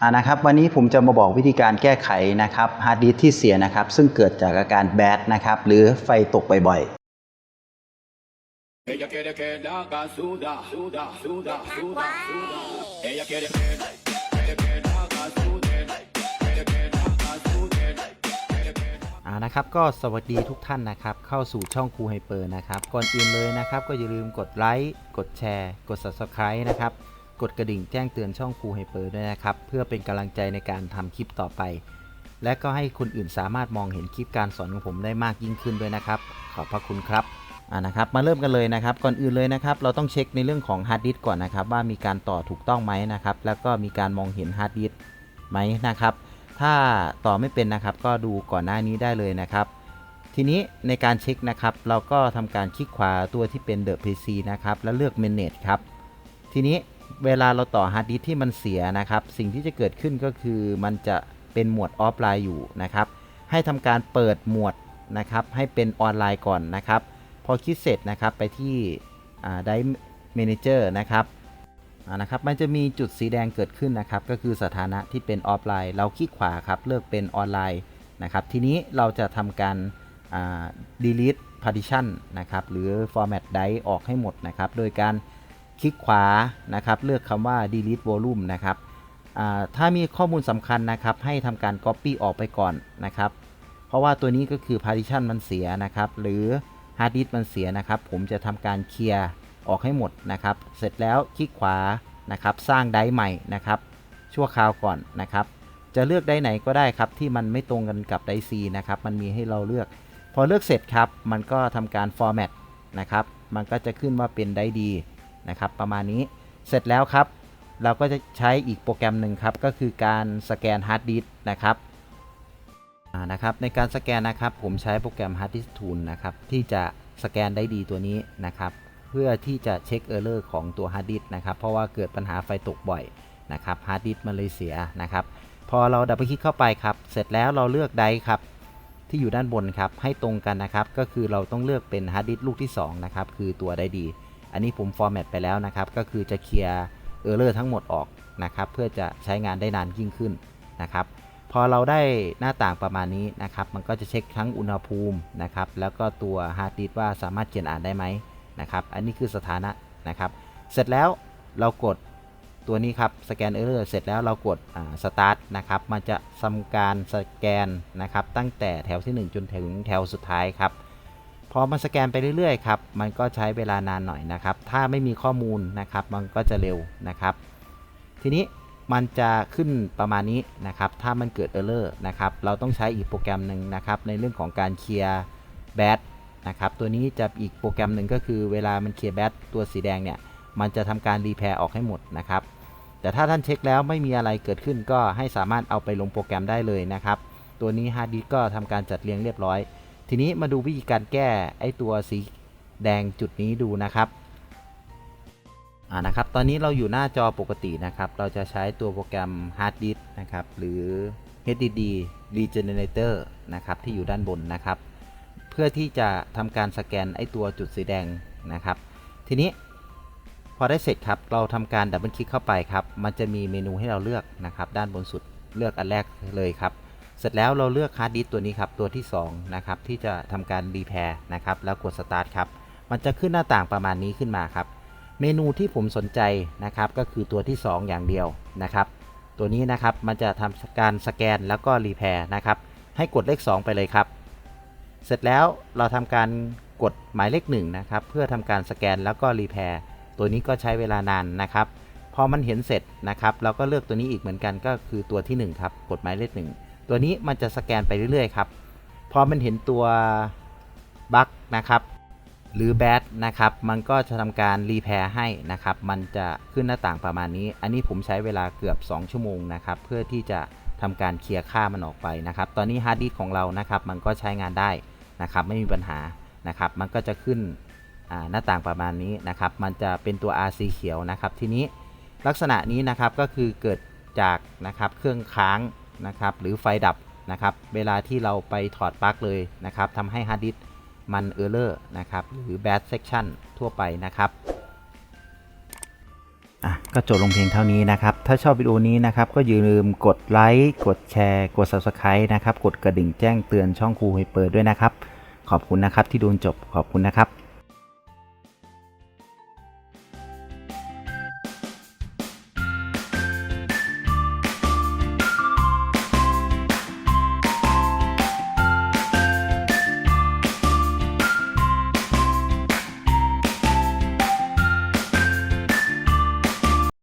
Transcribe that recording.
อ่านะครับวันนี้ผมจะมาบอกวิธีการแก้ไขนะครับฮาร์ดดิสที่เสียนะครับ ซึ่งเกิดจากอาการแบดนะครับ หรือไฟตกบ่อย Ella quiere que la haga suda, suda, suda, suda, suda. Ella quiere que, quiere que la haga sude, quiere que la haga sude, quiere que อ่านะครับก็สวัสดีทุกท่านนะครับ เข้าสู่ช่องครูไฮเปอร์นะครับ ก่อนอื่นเลยนะครับ ก็อย่าลืมกดไลค์กดแชร์ กด Subscribe นะครับ กดกระดิ่งแจ้งเตือนช่องครูไฮเปอร์ด้วยนะครับ เพื่อเป็นกำลังใจในการทำคลิปต่อไป และก็ให้คนอื่นสามารถมองเห็นคลิปการสอนของผมได้มากยิ่งขึ้นด้วยนะครับ ขอบพระคุณครับอ่านะครับ มาเริ่มกันเลยนะครับ ก่อนอื่นเลยนะครับ เราต้องเช็คในเรื่องของฮาร์ดดิสก์ก่อนนะครับ ว่ามีการต่อถูกต้องไหมนะครับ แล้วก็มีการมองเห็นฮาร์ดดิสก์ไหมนะครับ ถ้าต่อไม่เป็นนะครับ ก็ดูก่อนหน้านี้ได้เลยนะครับทีนี้ในการเช็คนะครับ เราก็ทำการคลิกขวาตัวที่เป็น The PC นะครับ แล้วเลือก Manage ครับ ทีนี้ เวลาเราต่อฮาร์ดดิสที่มันเสียนะครับ สิ่งที่จะเกิดขึ้นก็คือมันจะเป็นหมวดออฟไลน์อยู่นะครับ ให้ทำการเปิดหมวดนะครับ ให้เป็นออนไลน์ก่อนนะครับ พอคิดเสร็จนะครับไปที่ได Manager นะครับนะครับ มันจะมีจุดสีแดงเกิดขึ้นนะครับ ก็คือสถานะที่เป็นออฟไลน์ เราคลิกขวาครับ เลือกเป็นออนไลน์นะครับ ทีนี้เราจะทำการ delete partition นะครับ หรือ format disk ออกให้หมดนะครับ โดยการ คลิกขวานะครับ เลือกคำว่า delete volume นะครับถ้ามีข้อมูลสำคัญนะครับ ให้ทำการ copy ออกไปก่อนนะครับ เพราะว่าตัวนี้ก็คือ partition มันเสียนะครับ หรือ hard disk มันเสียนะครับ ผมจะทำการเคลียร์ออกให้หมดนะครับ เสร็จแล้วคลิกขวานะครับ สร้างไดร์ใหม่นะครับ ชั่วคราวก่อนนะครับ จะเลือกไดร์ไหนก็ได้ครับ ที่มันไม่ตรงกันกับไดร์ C นะครับ มันมีให้เราเลือก พอเลือกเสร็จครับ มันก็ทำการ format นะครับ มันก็จะขึ้นว่าเป็นไดร์ดี นะครับ ประมาณนี้เสร็จแล้วครับ เราก็จะใช้อีกโปรแกรมหนึ่งครับ ก็คือการสแกนฮาร์ดดิสก์นะครับนะครับในการสแกนนะครับผมใช้โปรแกรม Hard Disk Tool นะครับที่จะสแกนได้ดีตัวนี้นะครับ เพื่อที่จะเช็คเออร์เลอร์ของตัว Hard Disk นะครับ เพราะว่าเกิดปัญหาไฟตกบ่อยนะครับ Hard Disk มันเลยเสียนะครับ พอเราดับเบิลคลิกเข้าไปครับ เสร็จแล้วเราเลือกไดครับ ที่อยู่ด้านบนครับให้ตรงกันนะครับ ก็คือเราต้องเลือกเป็น Hard Disk ลูกที่2นะครับคือตัวไดดี อันนี้ผมฟอร์แมตไปแล้วนะครับ ก็คือจะเคลียร์เออร์เลอร์ทั้งหมดออกนะครับ เพื่อจะใช้งานได้นานยิ่งขึ้นนะครับ พอเราได้หน้าต่างประมาณนี้นะครับ มันก็จะเช็คทั้งอุณหภูมินะครับ แล้วก็ตัวฮาร์ดดิสก์ว่าสามารถเขียนอ่านได้ไหมนะครับ อันนี้คือสถานะนะครับ เสร็จแล้วเรากดตัวนี้ครับสแกนเออร์เสร็จแล้วเรากดสตาร์ทนะครับ มันจะทำการสแกนนะครับ ตั้งแต่แถวที่ 1 จนถึงแถวสุดท้ายครับ พอมันสแกนไปเรื่อยๆครับ มันก็ใช้เวลานานหน่อยนะครับ ถ้าไม่มีข้อมูลนะครับ มันก็จะเร็วนะครับ ทีนี้มันจะขึ้นประมาณนี้นะครับ ถ้ามันเกิดเออร์ล์นะครับ เราต้องใช้อีกโปรแกรมหนึ่งนะครับ ในเรื่องของการเคลียร์แบตนะครับ ตัวนี้จะอีกโปรแกรมหนึ่งก็คือเวลามันเคลียร์แบตตัวสีแดงเนี่ย มันจะทำการรีแพร์ออกให้หมดนะครับ แต่ถ้าท่านเช็คแล้วไม่มีอะไรเกิดขึ้นก็ให้สามารถเอาไปลงโปรแกรมได้เลยนะครับ ตัวนี้ฮาร์ดดิสก์ก็ทำการจัดเรียงเรียบร้อย ทีนี้มาดูวิธีการแก้ไอตัวสีแดงจุดนี้ดูนะครับอ่านะครับ ตอนนี้เราอยู่หน้าจอปกตินะครับ เราจะใช้ตัวโปรแกรม Hard Disk นะครับ หรือ HDD Regenerator นะครับ ที่อยู่ด้านบนนะครับ เพื่อที่จะทำการสแกนไอตัวจุดสีแดงนะครับ ทีนี้พอได้เสร็จครับ เราทำการดับเบิลคลิกเข้าไปครับ มันจะมีเมนูให้เราเลือกนะครับ ด้านบนสุดเลือกอันแรกเลยครับ เสร็จแล้วเราเลือกฮาร์ดดิสตัวนี้ครับตัวที่ 2 นะครับ ที่จะทำการรีแพร์นะครับแล้วกดสตาร์ทครับ มันจะขึ้นหน้าต่างประมาณนี้ขึ้นมาครับ เมนูที่ผมสนใจนะครับก็คือตัวที่ 2 อย่างเดียวนะครับ ตัวนี้นะครับมันจะทำการสแกนแล้วก็รีแพร์นะครับให้กดเลข 2 ไปเลยครับ เสร็จแล้วเราทำการกดหมายเลข1นะครับเพื่อทำการสแกนแล้วก็รีแพร์ตัวนี้ก็ใช้เวลานานนะครับพอมันเห็นเสร็จนะครับ เราก็เลือกตัวนี้อีกเหมือนกันก็คือตัวที่ 1 ครับ กดหมายเลข1 ตัวนี้มันจะสแกนไปเรื่อยๆครับ พอมันเห็นตัวบั๊กนะครับ หรือแบตนะครับ มันก็จะทำการรีแพร์ให้นะครับ มันจะขึ้นหน้าต่างประมาณนี้ อันนี้ผมใช้เวลาเกือบ 2 ชั่วโมงนะครับ เพื่อที่จะทำการเคลียร์ค่ามันออกไปนะครับ ตอนนี้ฮาร์ดดิสก์ของเรานะครับ มันก็ใช้งานได้นะครับ ไม่มีปัญหานะครับ มันก็จะขึ้นหน้าต่างประมาณนี้นะครับ มันจะเป็นตัว RC เขียวนะครับ ทีนี้ลักษณะนี้นะครับก็คือเกิดจากนะครับเครื่องค้าง นะครับหรือไฟดับนะครับเวลาที่เราไปถอดปลั๊กเลยนะครับทำให้ฮาร์ดดิสก์มันเออร์เลอร์นะครับหรือ bad section ทั่วไปนะครับอะก็จบลงเพียงเท่านี้นะครับ ถ้าชอบวิดีโอนี้นะครับ ก็อย่าลืมกดไลค์ กดแชร์ กด Subscribe นะครับ กดกระดิ่งแจ้งเตือนช่องครูไฮเปอร์ด้วยนะครับ ขอบคุณนะครับที่ดูจบ ขอบคุณนะครับ